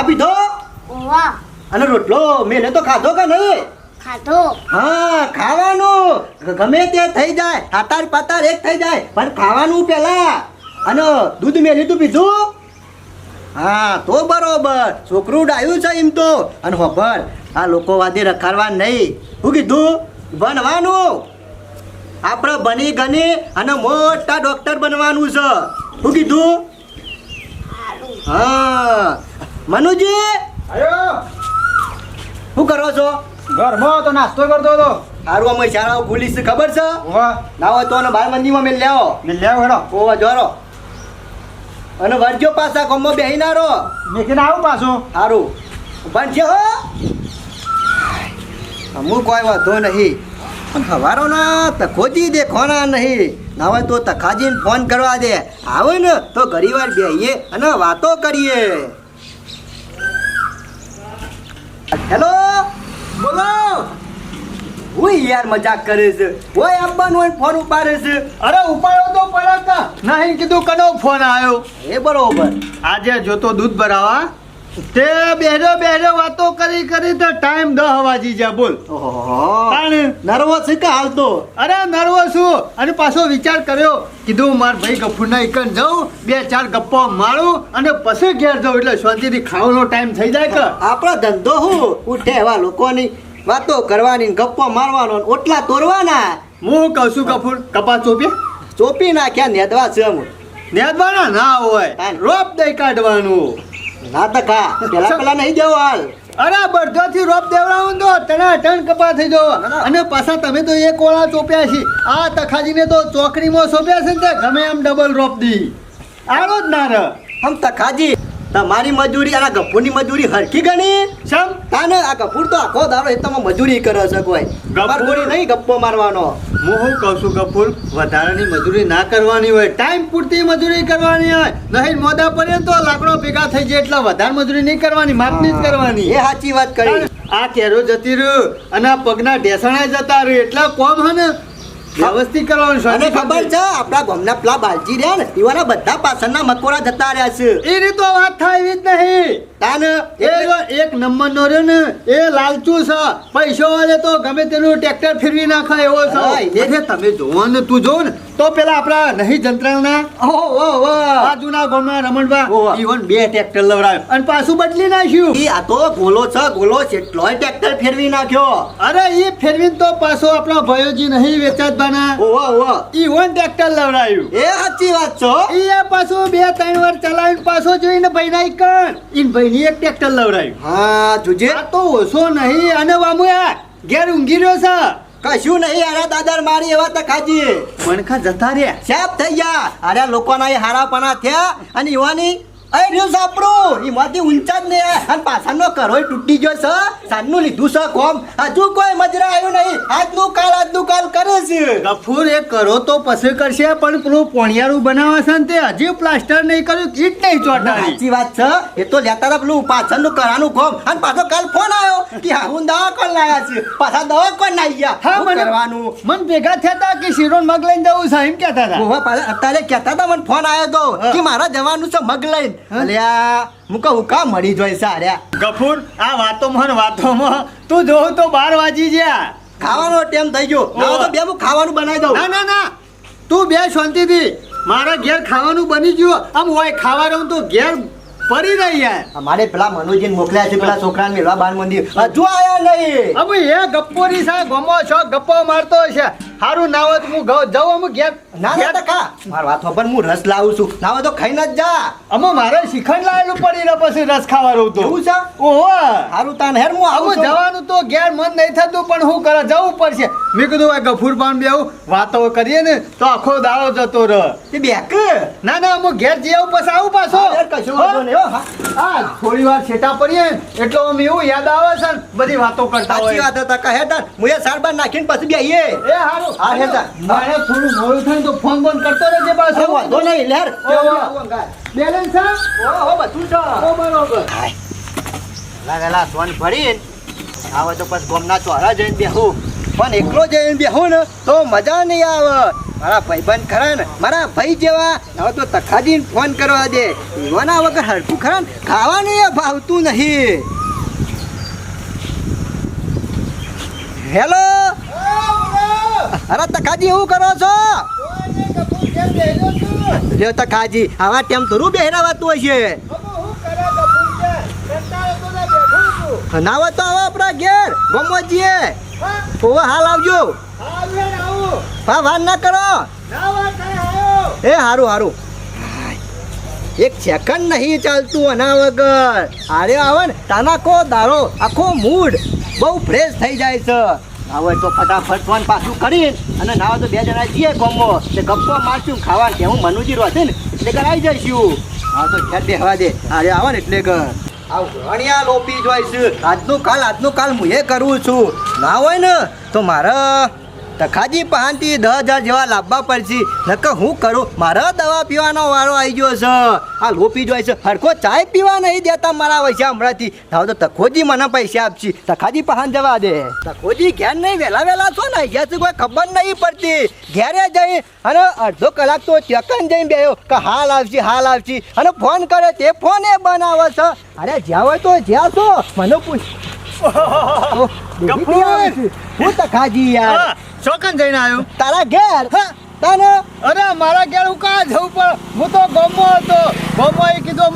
ચા પીધો? ઓવા અને રોટલો મેલે તો ખાધો કે નહીં? ખાધો. હા ખાવાનું. ગમે તે થઈ જાય. આતાર પાતાર એક થઈ જાય. પણ ખાવાનું પેલા અને દૂધ મેં તું પીધું હા તો બરોબર. છોકરું ડાયું છે એમ તો. અને ખબર આ લોકો વાદે રખાડવા નહીં. શું કીધું બનવાનું. આપણે બની ગની અને મોટા ડોક્ટર બનવાનું છે. શું કીધું હા. મનુજી! આયો! શું કરો છો? ઘરમાં તો નાસ્તો કરતો હતો. સારું અમે શાળાઓ ખુલી છે ખબર છે? ના હોય તો બાર મંદિરમાં મેલ લેવો. મેં લેવો હેડો. ઓવા જોરો. અને વરજો પાછા કોમો બેહી ના રહો મેં આવું પાછો સારું બનશે હો. અમુક કોઈ વાંધો નહીં. પણ હવારો ના તખોજી ખોના નહીં. ના હોય તો તખાજીને ફોન કરવા દે. આવે ને તો ઘણી વાર બેહીએ અને વાતો કરીએ. હેલો? બોલો? હું યાર મજાક કરે છે. ઓય આપવાનું હોય ફોન ઉપાડે છે. અરે ઉપાડો તો પડે કા. નહીં કીધું કનો ફોન આવ્યો એ બરોબર. આજે જોતો દૂધ ભરાવા. તે બેહજો બેહજો વાતો કરી કરી તો ટાઈમ દહ વાજી જાય બોલ. નર્વસ છે કે હાલતો? અરે નર્વસ છું. અને પાછો વિચાર કર્યો કીધું માર ભાઈ ગફુરના એકન જાઉં બે ચાર ગપ્પા મારું અને પછી ઘેર જાઉં એટલે શાંતિથી ખાવાનો ટાઈમ થઈ જાય કે? આપણો ધંધો હું? ઉઠે એવા લોકોની વાતો કરવાની ગપ્પો મારવાનો ને ઓટલા તોડવાના. હું કહું છું ગફુર કપા ચોપી? ચોપી નાખ્યા નેદવા છે. નેદવાના ના હોય. રોપ દઈ કાઢવાનું. ના પેલા પેલા નહીં જવું હાલ. અરે બધાથી રોપ દેવડાવું તો ટણા ટણ કપા થઈ જવો. અને પાછા તમે તો એક ઓળા ચોપ્યા છે. આ તખાજીને તો ચોકડીમાં સોંપ્યા છે ને તે ગમે એમ ડબલ રોપ દી. આડો જ ના રહ આમ તખાજી. તમારી મજૂરી અને ગફુરની મજૂરી હરખી ગણી? સમ તાને આ ગફુર તો આખો દાડો ખેતરમાં મજૂરી કરે છે કોઈ. ગફુર? ગોળી નહીં ગપ્પો મારવાનો. હું શું કહું છું ગફુર? વધારાની મજૂરી ના કરવાની હોય. ટાઈમ પૂરતી મજૂરી કરવાની હોય. નહીં મોદા પડે તો લાકડો ભેગા થઈ જાય એટલે વધારે મજૂરી નહીં કરવાની માપની જ કરવાની. એ સાચી વાત કરી. આ કેરો જતી રહ્યું અને આ પગના ઢેસણા જતા રહ્યું. એટલા કોમ હે ને? વ્યવસ્થિત કરવાનું અને શાંતિ ખબર છે આપણા ગામના પેલા બાલજી રહ્યા ને એવાના બધા પાછળના મકોરા જતા રહ્યા છે. એ રીતે વાત થાય એવી જ નહીં. તાન એ એક નંબર નો રહ્યો ને એ લાલચુ છે. પૈસો વાળે તો ગમે તેનું ટ્રેક્ટર ફેરવી નાખે એવો છે. એટલે તમે જોવો ને તું જોવ ને તો પેલા આપણા નહીં ઓહો બાજુના ગામના રમણબા ઓવા. ઈવન બે ટ્રેક્ટર લવડાવ્યો અને પાછું બદલી નાખ્યું. ઈ આ તો ગોલો છે ગોલો કેટલોય ટ્રેક્ટર ફેરવી નાખ્યો. અરે એ ફેરવીને તો પાછો આપણો ભયોજી નહીં વેચાતબાના. ઓહો ઓહો ઈવન ટ્રેક્ટર લવડાવ્યું એ સાચી વાત છો. ઈ આ પાછું બે ત્રણ વાર ચલાવીને પાછો જોઈને ભાઈ એક ઈન ભાઈની એક ટ્રેક્ટર લવડાવ્યું હા જોજે. આ તો ઓછો નહીં. અને વામુ યાર ઘેર ઊંઘી રહ્યો છે. કશું નહીં અરે દાદર મારી એવા તો ખાજી મણખા જતા રહ્યા? સાફ થઈ ગયા. અરે લોકોના એ હારાપણા થયા અને યુવાની અરે રહ્યું સાપરું એમાંથી ઊંચા જ ને. અને પાછળનો કરોય તૂટી ગયો છે. સાંજનું લીધું છે કોમ. હજુ કોઈ મજરા આવ્યું નહીં. આજનું કાલ આજનું કાલ કરે છે. ગફૂર એ કરો તો પછી કરશે પણ પેલું પોણિયારું બનાવે છે ને તે હજી પ્લાસ્ટર નહીં કર્યું કીટ નહીં ચોટાડી. સાચી વાત છે. એ તો લેતા હતા પેલું પાછળનું કરાનું કોમ. અને પાછો કાલ ફોન આવ્યો કે હું દવા કોણ લાયા છે. પાછા દવા કોણ નાઈ ગયા. હા મને કરવાનું? મન ભેગા થયા હતા કે શિરોન મગ લઈને જવું છે એમ કહેતા હતા. અત્યારે કહેતા હતા મને ફોન આવ્યો તો કે મારા જવાનું છે મગ લઈને? અલ્યા હું કહું કા મળી જોઈ છે અર્યા ગફૂર આ વાતોમાં ને વાતોમાં. તું જોઉં તો બાર વાજી ગયા. ખાવાનો ટાઈમ થઈ ગયો. ના તો બે હું ખાવાનું બનાવી દઉં. ના ના ના. તું બે શાંતિથી મારા ઘેર ખાવાનું બની ગયું. આમ હોય ખાવા તો ઘેર પડી રહી યાર અમારે પેલા મનોજીને મોકલ્યા છે પેલા છોકરાને મેળવા બાર મંદિર. હજુ આયા નહીં. હવે એ ગપ્પોની સા ગમો છો ગપ્પો મારતો છે હારું ના હોય તો હું જાઉં અમે ઘેર. ના ના ખા માર વાત પર હું રસ લાવું છું. ના હોય તો ખાઈને જ જા. અમે મારે શિખંડ લાયેલું પડી રહ્યા પછી રસ ખાવા રહું તો. એવું છે? ઓહો. હારું તાન હેર હું આવું જવાનું તો ઘેર મન નહીં થતું પણ હું કરે જવું પડશે. મેં કીધું આ ગફુર પાન બેવું વાતો કરીએ ને તો આખો દાડો જતો રહ. એ બેક? ના ના અમે ઘેર જઈ આવું પછી આવું પાછો. કશું વાંધો નહીં, હો, થોડી વાર છેટા પડીએ ને એટલે અમે એવું યાદ આવે છે બધી વાતો કરતા હોય. વાત હતા કહે હું એ સારબાર નાખીને પછી બેહીએ. એ હારું. હા, હેતા. મારે થોડું મોડું થાય તો ફોન બોન કરતો રહેજે પાછો. વાંધો નહીં લેર. બેલેન્સ હા? ઓહો બધું છે ઓ બરોબર. વેલા સોન ભરીને આવે તો પછી ગોમના ચોરા જઈને બેહું. પણ એકલો જઈને બેહું ને તો મજા નહીં આવે. મારા ભાઈબંધ ખરા ને મારા ભાઈ જેવા. હવે તો તખાજીને ફોન કરવા દે. એવાના વગર હરખું ખરા ને ખાવાનું ભાવતું નહીં. હેલો? અરે તખાજી એવું કરો છો? લ્યો તખાજી આવા ટેમ થોડું બેહરાવાતું હશે નાવો તો આવો આપણા ઘેર ગમો જઈએ ઓવા, હાલ આવજો. હા વાર ના કરો. એ, હારું હારું. એક સેકન્ડ નહીં ચાલતું આના વગર. આરે આવે ને, તાનાકો દારો આખો મૂડ બહુ ફ્રેશ થઈ જાય છે. આવે તો ફટાફટ ફોન પાછું કરી અને નાવા તો બે જણા જઈએ ગમો. તે ગપ્પો મારશું ખાવા કે હું મનુજી રહે ને, એટલે કરાવી જઈશું. હા, તો ઘેર બેહવા દે. અરે આવે ને એટલે કર ઘણિયા લોપી જોઈશ. આજનું કાલ આજનું કાલ હું એ કરવું છું. ના હોય ને, તો મારે તખાજી પહાનથી દસ હજાર જેવા લાવવા પડશે. નકર હું કરું? મારો દવા પીવાનો વારો આવી ગયો છે. આ લોપી જોઈ છે. હરખો ચાય પીવા નહીં દેતા મારા પૈસા હમણાંથી. હવે તો તખોજી મને પૈસા આપશે. તખાજી પહાન જવા દે. તખોજી ઘેર નહીં, વહેલા વહેલા છો ને? અહીંયાથી કોઈ ખબર નહીં પડતી. ઘેરે જઈ અને અડધો કલાક તો ચેકન જઈને બેયો કે હાલ આવશે હાલ આવશે. અને ફોન કરે તે ફોન બનાવે છે. અરે જ્યાં હોય તો જ્યાં છો. મને પૂછ કપૂર! હું યાર. ચોકન જઈને આવ્યો? તારા ઘેર? હા. તને? અરે મારા ઘેર હું કાં જવું પણ હું તો ગમો હતો. ગમો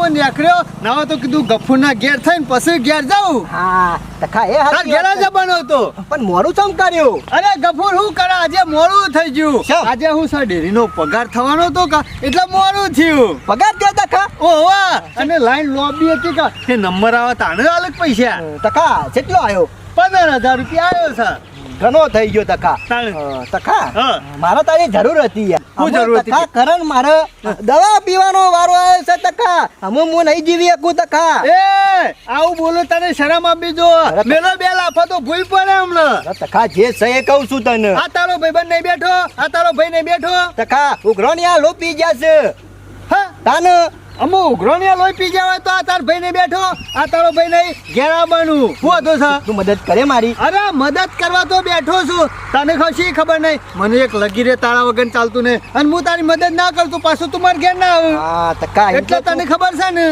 કીધું નીકળ્યો ના તો કીધું ગફુરના ઘેર થઈને પછી ઘેર જાઉં. હા તખા એ હાચી ઘેર જ. બનો તો પણ મોરું ચમ કર્યું? અરે ગફુર શું કરે? આજે મોરું થઈ ગયું. આજે હું સર ડેરીનો પગાર થવાનો હતો કા? એટલે મોરું થયું. પગાર દે તખા ઓવા અને લાઈન લોબી હતી કા? એ નંબર આવે તાણે અલગ પૈસા? તખા કેટલો આવ્યો પંદર હજાર રૂપિયા આવ્યો છે ઘણો થઈ ગયો તકા હા. મારે તારી જરૂર હતી અમે જરૂર હતી? કરણ મારે દવા પીવાનો વારો આવ્યો છે તકા હું નહીં જીવી શકું તકા એ આવું બોલો તને શરમ આપી જો. મેલો બે લાફો તો ભૂલ પડે હમણાં. તકા જે છે એ કહું છું તને. આ તારો ભાઈબંધ નહીં બેઠો? આ તારો ભાઈ નહીં બેઠો? તખા ઉઘરો ની આ લો પી ગયા છે. હા. તાન અમુ ઉઘરોનિયા લોહી પી જાય તો આ તાર ભાઈ ને બેઠો. આ તારો ભાઈ નહીં ઘેરા બનવું. હું હતો છે તું મદદ કરે મારી. અરે મદદ કરવા તો બેઠો છું. તને ખશી ખબર નહીં. મને એક લગી રે તારા વગર ચાલતું નહીં. અને હું તારી મદદ ના કરતું પાછું તું મારે ઘેર ના આવું. એટલે તને ખબર છે ને?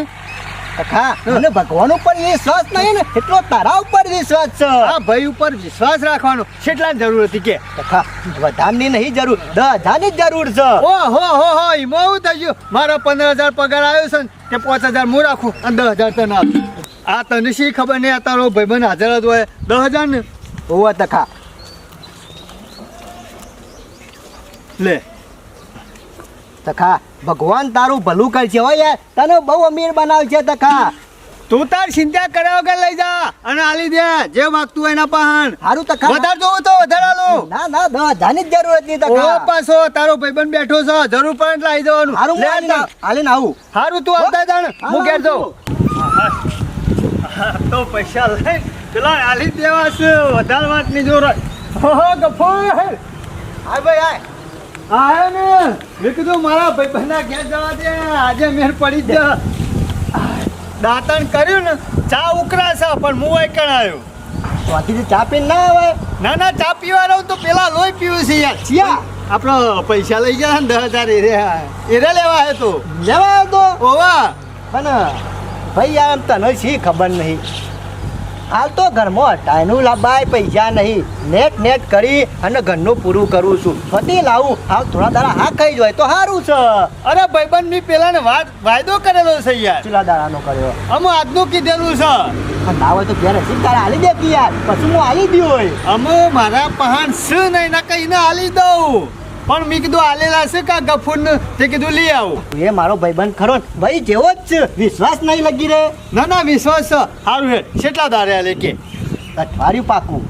તખા મને ભગવાન ઉપર વિશ્વાસ નહીં ને એટલો તારા ઉપર વિશ્વાસ છે. આ ભાઈ ઉપર વિશ્વાસ રાખવાનો કેટલા જરૂર હતી કે? તખા વધારની નહીં જરૂર દસ હજારની જ જરૂર છે. ઓ હો હો હો એમાં એવું થઈ ગયું. મારો પંદર હજાર પગાર આવ્યો છે ને તે પાંચ હજાર હું રાખું અને દસ હજાર તને આપું. આ તને શી ખબર નહીં આ તારો ભાઈબંધ હાજર જ હોય દસ હજાર ને હોવા તખા લે. તખા ભગવાન તારું ભલું કરશે. હો યાર તને બહુ અમીર બનાવશે તખા. તું તાર ચિંતા કર્યા વગર લઈ જા અને આલી દે જે માગતું એના પાહણ. હારું તખા. વધારે જોવું તો વધારે આલો. ના ના દસ હજારની જરૂરત નહીં તખા. ઓ પાછો તારો ભાઈબંધ બેઠો છે. જરૂર પડે એટલે આવી જવાનું હારું લે આલી આલીને આવું. હારું તું આવતા જાણ. હા, હું ઘેર. જાઉં. તો પૈસા લઈ પેલા આલી જ દેવા છે વધારે વાતની જોર હો ગફો હા ભાઈ હાય. આયો ને. મેં કીધું મારા ભાઈબંધના ઘેર જવા દે. આજે મેર પડી જ દાંતણ કર્યું ને ચા ઉકરાશે પણ હું અહીં આવ્યો? ત્યાંથી ચા પીને ના આવે? ના ના ચા પીવા રહું તો પેલા લોહી પીવું છે યાર. ચિયા. આપણો પૈસા લઈ ગયા ને દસ હજાર એરે એરે લેવા આવ્યો તો? લેવા આવતો ઓવા. અને ભાઈ યાર આમ તને શી ખબર નહીં. હાલ તો ઘરમાં ટાઈનું લાભાય પૈસા નહીં. નેટ નેટ કરી અને ઘરનું પૂરું કરું છું. ફતી લાવું હાલ થોડા દાડા હા ખાઈ જાય તો સારું છે. અરે ભાઈબંધની પેલા ને વાત વાયદો કરેલો છે યાર. ચૂલા દાડાનો કર્યો. અમે આજનું કીધેલું છે. ના હોય તો ઘેર હસી તારે હાલી દેતી યાર. પછી હું હાલી દઉં હોય. અમે મારા પહાણ શું નહીં ના કહીને હાલી દઉં. પણ મેં કીધું આલેલા છે કા ગફૂર ને તે કીધું લઈ આવું. એ મારો ભાઈબંધ ખરો ભાઈ જેવો જ છે. વિશ્વાસ નહીં લગી રે ના ના વિશ્વાસ સારું હે કેટલા દારે આલે કે. અઠવાડિયું પાકું.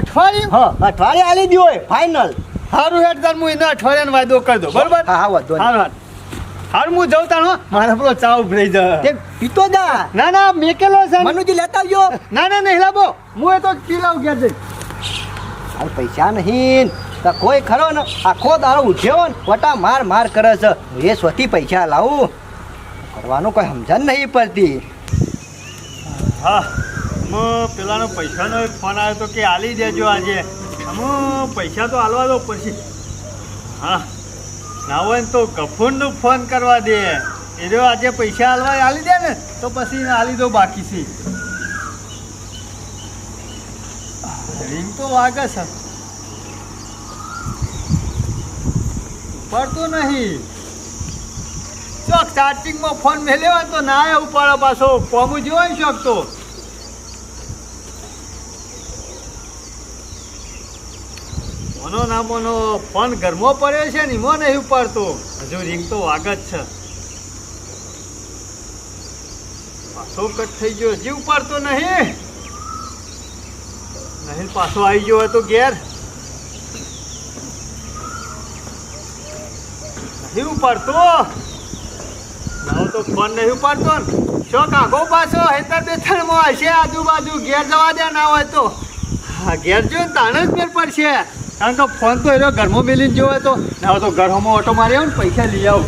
અઠવાડિયું? હા અઠવાડિયે આલી દો ફાઇનલ સારું હેડ તાર હું એના અઠવાડિયાનો વાયદો કરી દો બરોબર? હા હા વાંધો નહીં. હારું હું જઉં તાણો મારા પેલો ચા ઉભરાઈ જાય. તે પીતો જા. ના ના મેકેલો છે મનુજી લેતા આવજો. ના ના નહીં લાવો. હું એ તો પીલાવ ગયા જઈ હાલ પૈસા નહીં. તો કોઈ ખરો ને, આખો દારો ઉઠ્યો ને, વટા માર માર કરે છે. એ સ્વથી પૈસા લાવું. કરવાનું કોઈ સમજણ નહીં પડતી. હા પેલાનો પૈસાનો ફોન આવ્યો તો કે આલી દેજો આજે. આમાં પૈસા તો હાલવા દો પછી. હા, ના હોય તો ગફૂરનું ફોન કરવા દે. એ જો આજે પૈસા હાલવા આલી દે ને, તો પછી હાલી દો બાકી છે રિંગ તો વાગે છે. પડતો નહીં. ચોક ચાર્જિંગમાં ફોન મેલ્યો તો ના આવે ઉપાડો પાછો. પોમું જોઈ શકતો. મોનો ના મોનો ફોન ઘરમાં પડ્યો છે ને એમાં નહીં ઉપાડતો. હજુ રિંગ તો વાગ જ છે. પાછો કટ થઈ ગયો. હજી ઉપાડતો નહીં. નહીં પાછો આવી ગયો હોય તો ઘેર. નહીં ઉપાડતો. ના તો ફોન નહીં ઉપાડતો ને. શો કાકો પાછો? હેતર બેથણમાં હશે આજુબાજુ. ઘેર જવા દે ના હોય તો. હા, ઘેર જો તાણે જ મેળ પડશે. કારણ કે ફોન તો એનો ઘરમાં મેલીને જોવે તો. ના તો ઘરમાં ઓટો મારી આવું પૈસા લઈ આવું.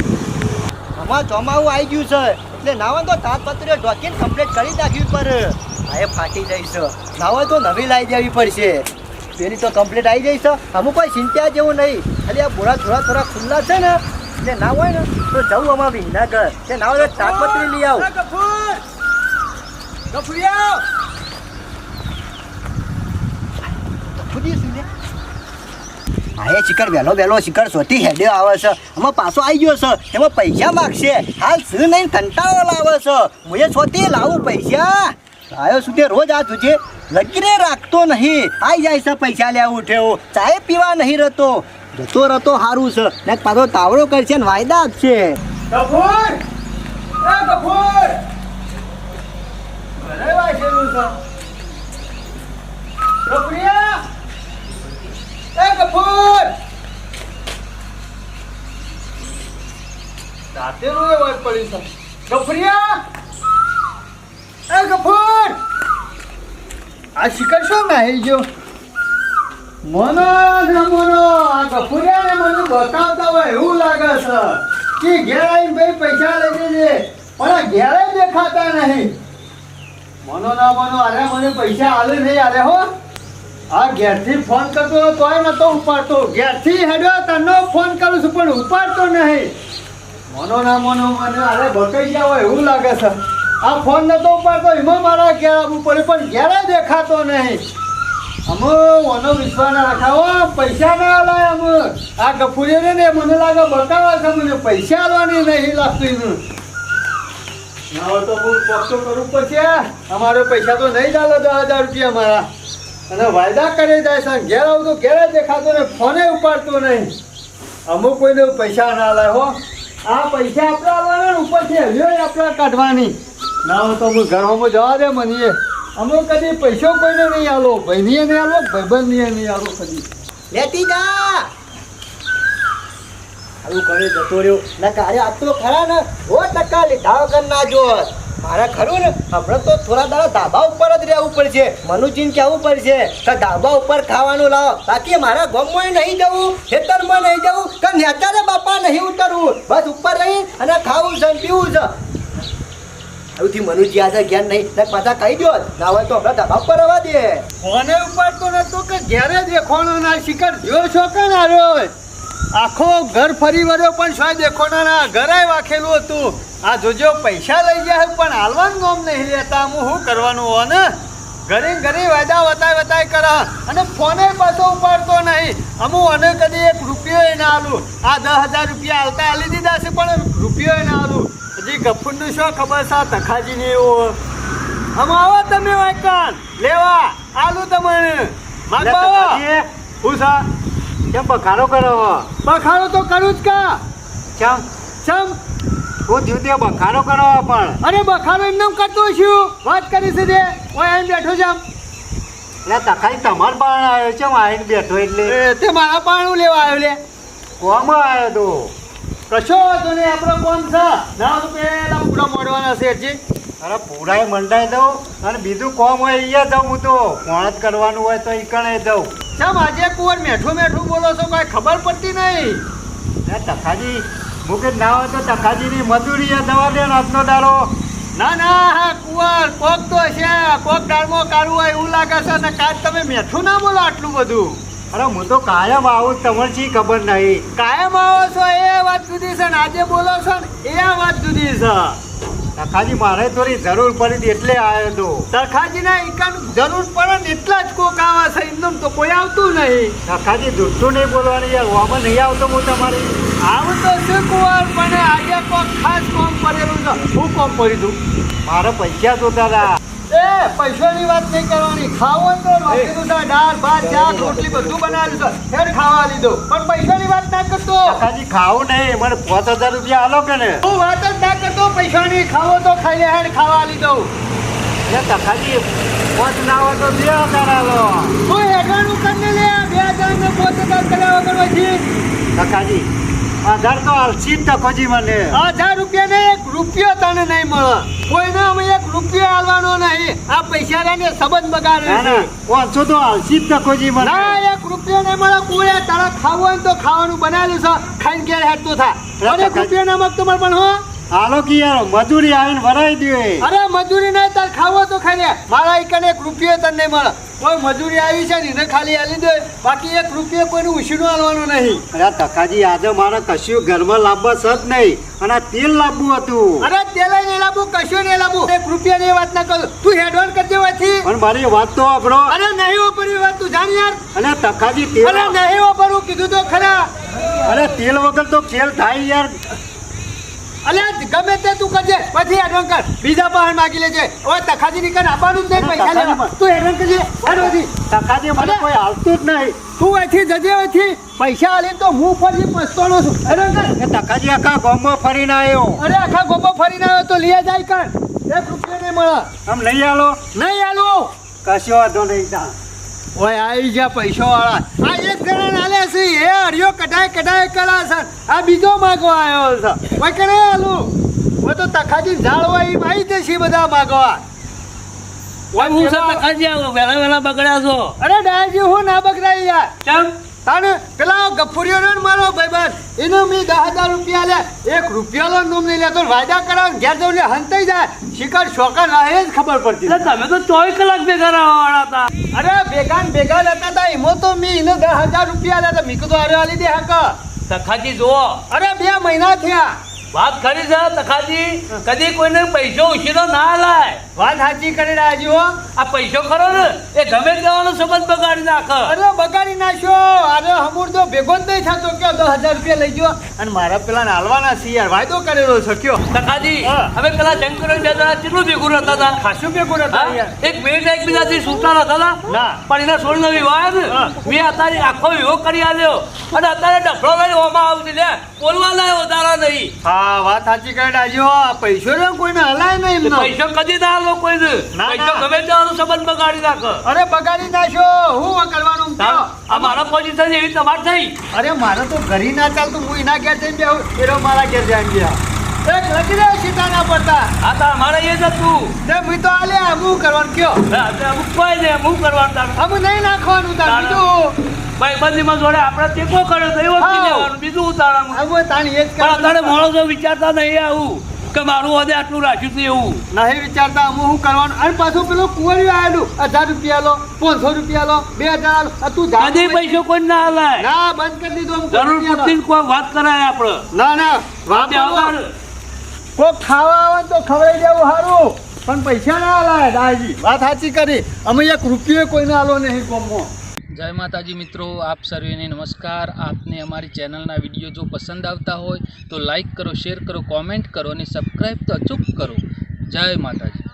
હમણાં ચોમાવું આવી ગયું છે. એટલે ના હોય તો તાતપત્રીઓ ઢોકીને કમ્પ્લીટ કરી નાખ્યું પર હા એ ફાટી જઈશ ના હોય તો નવી લાવી દેવી પડશે. પેલી તો કમ્પ્લીટ આવી જઈશ અમુક કોઈ ચિંતા જેવું નહીં. ખાલી આ બોરા થોડા થોડા ખુલ્લા છે ને. એટલે ના હોય ને તો જવું અમારા વિના ઘર તે ના હોય તો તાતપત્રી લઈ આવ? હા શિખર વહેલો વહેલો શિખર સોટી આવે છે. આમાં પાછો આવી ગયો છે. એમાં પૈસા માગશે. હાલ શું નહીં કંટાળો લાવે છે. હું એ લાવું પૈસા. આવ્યો સુધી રોજ આ તુજે લગીને રાખતો નહીં. આવી જાય છે પૈસા લેવા ઉઠ્યો ચાય પીવા નહીં રહેતો. જતો રહેતો સારું છે. ને પાછો તાવડો કરશે ને વાયદા આપશે. છે. ગફુરિયા! એ ગફુર! આ શિખર શું નાહી ગયો? મોનો નમૂનો આ ગફુરિયાને મને બતાવતા હોય એવું લાગે છે. કે ઘેર ભાઈ પૈસા લઈ લેજે. પણ આ ઘેરે દેખાતા નહીં. મનો ના મનો, અરે મને પૈસા આલે નહીં, અરે હો. આ ઘેરથી ફોન કરતો તોય નતો ઉપાડતો. ઘેરથી હેડ્યો તનો ફોન કરું છું, પણ ઉપાડતો નહીં. મનો ના મનો મને અરે ભકાઈ ગયા એવું લાગે છે. આ ફોન નતો ઉપાડતો, એમાં મારા ઘેર આવવું પડે, પણ ઘેરે દેખાતો નહીં. અમો, ઓનો વિશ્વાસ ના રખાવો પૈસા ના આલાય અમે. આ ગફુરી ને મને લાગે બતાવે છે મને. પૈસા આલવાની નહીં લાગતું ના તો હું પક્ષો કરવું પડશે અમારે પૈસા તો નહીં ચાલે દસ હજાર રૂપિયા મારા અને વાયદા કરી જાય છે. ઘેર આવું તો ઘેર દેખાતો ને ફોને ઉપાડતો નહીં. અમુક કોઈને પૈસા ના લાય હો. આ પૈસા આપણે આવવાના ઉપરથી હલ્યો કાઢવાની. ના તો હું ઘરમાં જવા દે મને અમુક કદી પૈસો કોઈને નહીં આલો, ભાઈનીએ નહીં આલો, ભાઈબંધનીએ નહીં આલો કદી. લેતી જા. આવું કરે જતો રહ્યો. ના કાર્ય આટલો ખરા ને. સો ટકા લીધા વગર ના જો મારે ખરું ને, હમણાં તો થોડા દાડા ધાબા ઉપર જ રહેવું પડશે. મનુજીને કહેવું પડશે કે ધાબા ઉપર ખાવાનું લાવો. બાકી મારા ગામમાં નહીં જવું, ખેતરમાં નહીં જવું, કે નેતાને બાપા નહીં ઉતરવું. બસ ઉપર રહી અને ખાવું છે પીવું છે. સૌથી મનુજી આજે જ્ઞાન નહીં. તક પાછા કહી દો ના હોય તો આપણા ધબા પર રહેવા દે. ફોને ઉપાડતો નતો કે ઘેરે દેખોણો ના શિકાર? જો છો કે ના રોજ? આખો ઘર ફરી વર્યો પણ શું દેખોણો ના ઘરે વાખેલું હતું. આ જોજો, પૈસા લઈ ગયા પણ હાલવાનું નામ નહીં લેતા. હું શું કરવાનું હો, ને? ઘરે ઘરે વાયદા વતાય વતાય કરા. અને ફોને પાછો ઉપાડતો નહીં. અમુ અને કદી એક રૂપિયો ના આલું. આ દસ હજાર રૂપિયા હાલતા આલી દીધા છે, પણ રૂપિયો ના આલું. હજી ગફુરનું શું ખબર છે? તખાજી તખાજીને એવું. આમ આવો તમે વાયકાન લેવા આલુ તમને. માગવા હું સા કેમ બખાડો કરો બખાડો તો કરું જ કા? ચમ? ચમ? હું થયું તે બખાડો કરો પણ. અરે બખાડો એમને કરતો છું વાત કરી છે તે. ઓય આઈને બેઠો છે આમ. એટલે તખાઈ તમાર પણ આવ્યો છે આવીને બેઠો એટલે. તે મારા પાણું લેવા આવ્યો લે. કોમ આવ્યો તો? કશો વાંધો નહીં આપણો કોમ છે. ના તો પેલા પૂરા મળવાના છે હજી અરે પૂરાય મંડાઈ દઉં અને બીજું કોમ હોય અહીંયા જાઉં હું તો. કોણ જ કરવાનું હોય તો ઈકણે જાઉં ચમ આજે કુંવર મેઠું મેઠું બોલો છો કાંઈ ખબર પડતી નહીં. ને તખાજી મુકે ના હોય તો તખાજીની મજૂરી એ દવા દે આજનો દાડો. ના ના હા કુંવર કોક તો છે કોક ડાળમો કાઢવું હોય એવું લાગે છે અને કાચ તમે મેઠું ના બોલો આટલું બધું. અરે હું તો કાયમ આવું તમને શી ખબર નહીં. કાયમ આવો છો, એ વાત જુદી છે ને, આજે બોલો છો ને, એ વાત જુદી છે. સરખાજી, મારે થોડી જરૂર પડી એટલે આવ્યો તો સરખાજીના ઈકાન જરૂર પડે ને એટલા જ કોક આવા છે એમનું તો કોઈ આવતું નહીં. સરખાજી દૂધું નહીં બોલવાની યાર વામાં નહીં આવતો હું તમારી. આવું તો શું કુંવર, પણ આજે કોક ખાસ કોમ પડેલું છે. શું કોમ દઉં? મારે પૈસા જોતા હતા. પૈસાની વાત નહીં કરવાની. ખાવાનું તો રોકેલું છે દાળ ભાત શાક રોટલી બધું બનાવેલું છે. હેડ ખાવા લીધો. પણ પૈસાની વાત ના કરતો. તખાજી ખાવું નહીં. મને પાંચ હજાર રૂપિયા આલો કે ને હું વાત જ ના કરતો. પૈસાની ખાવો તો ખાઈ લે હેડ ખાવા લીધો. એ તખાજી પાંચ ના હોય તો બે હજાર આલો. હું હેડવાનું કરીને લે બે હજાર ને પોતે હજાર કર્યા વગર પછી તખાજી હજાર તો આલસી જ ખોજી મને. હજાર રૂપિયા ને એક રૂપિયો તને નહીં મળે. કોઈને અમે એક રૂપિયો આલવાનો નહીં. આ પૈસા ને સંબંધ બગાડે ના છે. ના પાંચસો તો આલસી જ ખોજી મને. ના એક રૂપિયો નહીં મળે. કોઈ તારા ખાવું હોય તો ખાવાનું બનાવેલું છે. ખાઈને ઘેર હેડતું થા. અને રૂપિયો ના મગતો પણ હો. હાલો કે યાર મજૂરી આવીને ભરાઈ દે. અરે મજૂરી નહીં તાર ખાવો તો ખાઈ મારા એક રૂપિયો તને નહીં મળે. કોઈ મજૂરી આવી છે ને એને ખાલી આલી દે બાકી એક રૂપિયો કોઈનું ઉછીનું આલવાનું નહીં. અરે તકાજી આજે મારે કશું ઘરમાં લાવવા છે જ નહીં. અને આ તેલ લાવવું હતું. અરે તેલ નહીં લાવું કશું નહીં લાવું એક રૂપિયાની વાત ના કરું. તું હેડવાન કરજે વાથી પણ મારી વાત તો આપણો અરે નહીં વાપરવી વાત તું જાણ યાર. અને તકાજી તેલ અરે નહીં વાપરવું કીધું તો ખરા. અરે તેલ વગર તો ખેલ થાય યાર. અલે ગમે તે તું કરજે. પછી એડવાન્સ કર. બીજા પાહણ માગી લેજે. હવે તખાજી ની કન આપવાનું જ નહીં પૈસા લેવા. તું હેડવાન કરજે. હેડવાથી તખાજી મને કોઈ આવતું જ નહીં. તું અહીંથી જજે અહીંથી. પૈસા આલી તો હું ફરી પસ્તાનો છું. હેડવાન કર. તખાજી આખા ગામમાં ફરીને આવ્યો અરે આખા ગોપો ફરીને આવ્યો તો લઈ જાય કર એક રૂપિયા નહીં મળે. આમ નહીં આલો. નહીં આલો. કશો વાંધો નહીં તા ઓય આવી જા પૈસા વાળા આ એક જણા નાલે છે. એ હરિયો કઢાય કઢાય કરા છે. આ બીજો માગવા આવ્યો છે. ઓય કરે આલું? ઓય તો તખાજી ઝાડ હોય એમ આવી જશે બધા માગવા. ઓય હું સર તખાજી આવો? વેલા વેલા બગડ્યા છો? અરે ડાયજી હું ના બગડાય યાર. કેમ? તાને પેલા ગફુરિયો ને મારો ભાઈબંધ. એનો મેં દસ હજાર રૂપિયા લે. એક રૂપિયાનો નોમ નહીં લેતો વાયદા કરાવ ઘેર જવું ને હંતાઈ જાય. શિકાર શોકા ના જ ખબર પડતી. તમે તો ચોવીસ કલાક ભેગા રહેવાવાળા હતા. અરે ભેગા ને ભેગા લેતા હતા એમાં તો મેં એને દસ હજાર રૂપિયા લેતા મીકું તો અરે આલી દે હક. સખાજી જુઓ. અરે બે મહિના થયા. વાત ખરી છે તખાજી? કદી કોઈને પૈસો ઉછીનો ના લાય. વાત સાચી કરી રહ્યા છો આ પૈસો ખરો ને એ ગમે તેવાનો સંબંધ બગાડી નાખો. અરે બગાડી નાખ્યો. અરે હમુર તો ભેગો જ નહીં થતો. કે દસ હજાર રૂપિયા લઈ ગયો. અને મારા પેલા હાલવાના છે યાર. વાયદો કરેલો છે કયો. તખાજી હા. પેલા શંકર દાદા કેટલું ભેગું રહેતા હતા? ખાસું ભેગું રહેતા એક મિનિટ એકબીજાથી છૂટા નતા ના. પણ એના સોળનો વાય ને મેં અત્યારે આખો વિવો કરી આલ્યો. અને અત્યારે ડફળો લઈને ઓમાં આવતી લે. બોલવા લાયો તારા નહીં. હા. વાત સાચી કરી રાજો પૈસો ને કોઈને હલાય નહીં એમનો. પૈસો કદી ના આલો કોઈ પૈસો. ગમે તેવાનો સંબંધ બગાડી નાખે. અરે બગાડી નાખ્યો હું કરવાનું આ મારા પોઝિશન એવી તમાર થઈ. અરે મારે તો ઘરી ના ચાલતું હું એના ઘેર જઈને બેહું એરો મારા ઘેર જઈને ગયા એક લખી દે સીતા ના પડતા. આ તો અમારે એ જ હતું. તે હું તો આલે હું કરવાનું કયો? અમુક કોઈ ને હું કરવાનું તાર. અમે નહીં નાખવાનું તાર બીજું ભાઈ બંધીમાં જોડે આપણે ટેકો કર્યો તો. લેવાનું બીજું ઉતારવાનું. એ પણ અત્યારે માણસો વિચારતા નહીં આવું કે મારું હદે આટલું રાખ્યું એવું. નહીં વિચારતા અમુક શું કરવાનું? અને પાછું પેલું કુંવરિયું આવેલું હજાર રૂપિયા લો પાંચસો રૂપિયા લો બે હજાર તું જા પૈસો કોઈ ના હલાય. ના બંધ કરી દીધો જરૂર પૂરતી કોઈ વાત કરાય આપણે. ના ના વાત બે ખાવા આવે તો ખવડાવી દેવું સારું પણ પૈસા ના આલાય દાજી. વાત સાચી કરી. અમે એક રૂપિયો કોઈને હાલો નહીં કોમમાં જય માતાજી મિત્રો, આપ સર્વેને નમસ્કાર. આપને અમારી ચેનલના વીડિયો જો પસંદ આવતા હોય તો લાઈક કરો, શેર કરો, કોમેન્ટ કરો અને સબસ્ક્રાઈબ તો અચૂક કરો. જય માતાજી.